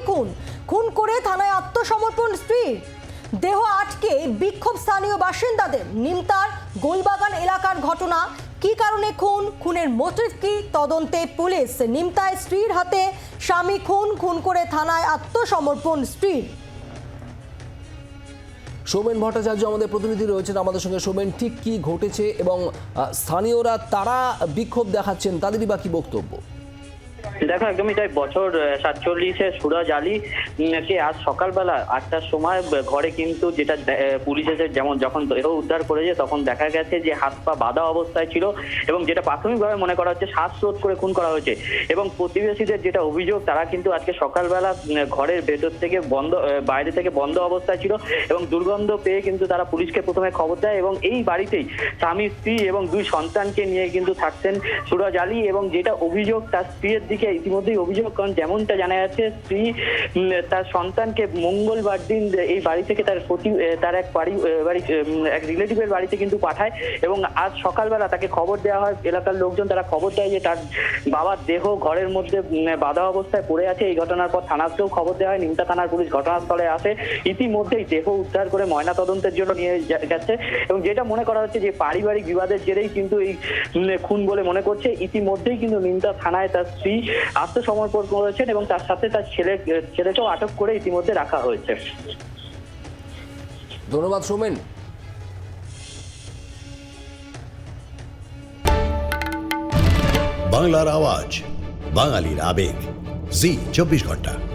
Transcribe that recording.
স্বামী খুন। খুন করে থানায় আত্মসমর্পণ স্ত্রীর দেহ আটকে বিক্ষোভ স্থানীয় বাসিন্দাদের। নিমতার গোলবাগান এলাকার ঘটনা। কি কারণে খুন? খুনের মোটিভ কি? তদন্তে পুলিশ। নিমতায় স্ত্রীর হাতে স্বামী খুন। খুন করে থানায় আত্মসমর্পণ স্ত্রীর সৌমেন ভট্টাচার্য আমাদের প্রতিনিধি রয়েছেন আমাদের সঙ্গে। সৌমেন, ঠিক কি ঘটেছে এবং স্থানীয়রা তারা বিক্ষোভ দেখাচ্ছেন? তাদেরই বা কি বক্তব্য? দেখো একদমই তাই বছর সাতচল্লিশে সুরজ আলী কে আজ সকালবেলা আটটার সময় ঘরে কিন্তু যেটা পুলিশ এসে যেমন যখন দেহ উদ্ধার করেছে, তখন দেখা গেছে যে হাত পা বাঁধা অবস্থায় ছিল এবং যেটা প্রাথমিকভাবে মনে করা হচ্ছে শ্বাসরোধ করে খুন করা হয়েছে। এবং প্রতিবেশীদের যেটা অভিযোগ, তারা কিন্তু আজকে সকালবেলা ঘরের ভেতর থেকে বন্ধ বাইরে থেকে বন্ধ অবস্থায় ছিল এবং দুর্গন্ধ পেয়ে কিন্তু তারা পুলিশকে প্রথমে খবর দেয় এবং এই বাড়িতেই স্বামী, স্ত্রী এবং দুই সন্তানকে নিয়ে কিন্তু থাকতেন সুরজ আলী এবং যেটা অভিযোগ, তার স্ত্রীর দিকে ইতিমধ্যেই অভিযোগ করেন যেমনটা জানা যাচ্ছে, স্ত্রী তার সন্তানকে মঙ্গলবার দিন এই বাড়ি থেকে তার প্রতি তার এক বাড়ি বাড়ি এক রিলেটিভের বাড়িতে কিন্তু পাঠায় এবং আজ সকালবেলা তাকে খবর দেওয়া হয়। এলাকার লোকজন তারা খবর দেয় যে তার বাবার দেহ ঘরের মধ্যে বাঁধা অবস্থায় পড়ে আছে। এই ঘটনার পর থানাতেও খবর দেওয়া হয়। নিমতা থানার পুলিশ ঘটনাস্থলে আসে। ইতিমধ্যেই দেহ উদ্ধার করে ময়না তদন্তের জন্য নিয়ে গেছে এবং যেটা মনে করা হচ্ছে যে পারিবারিক বিবাদের জেরেই কিন্তু এই খুন বলে মনে করছে। ইতিমধ্যেই কিন্তু নিমতা থানায় তার স্ত্রী আত্মসমর্পণ করেছেন এবং তার সাথে তার ছেলে ছেলেকেও আটক করে ইতিমধ্যে রাখা হয়েছে। ধন্যবাদ সোমেন। বাংলার আওয়াজ বাঙালির আবেগ। জি চব্বিশ ঘণ্টা।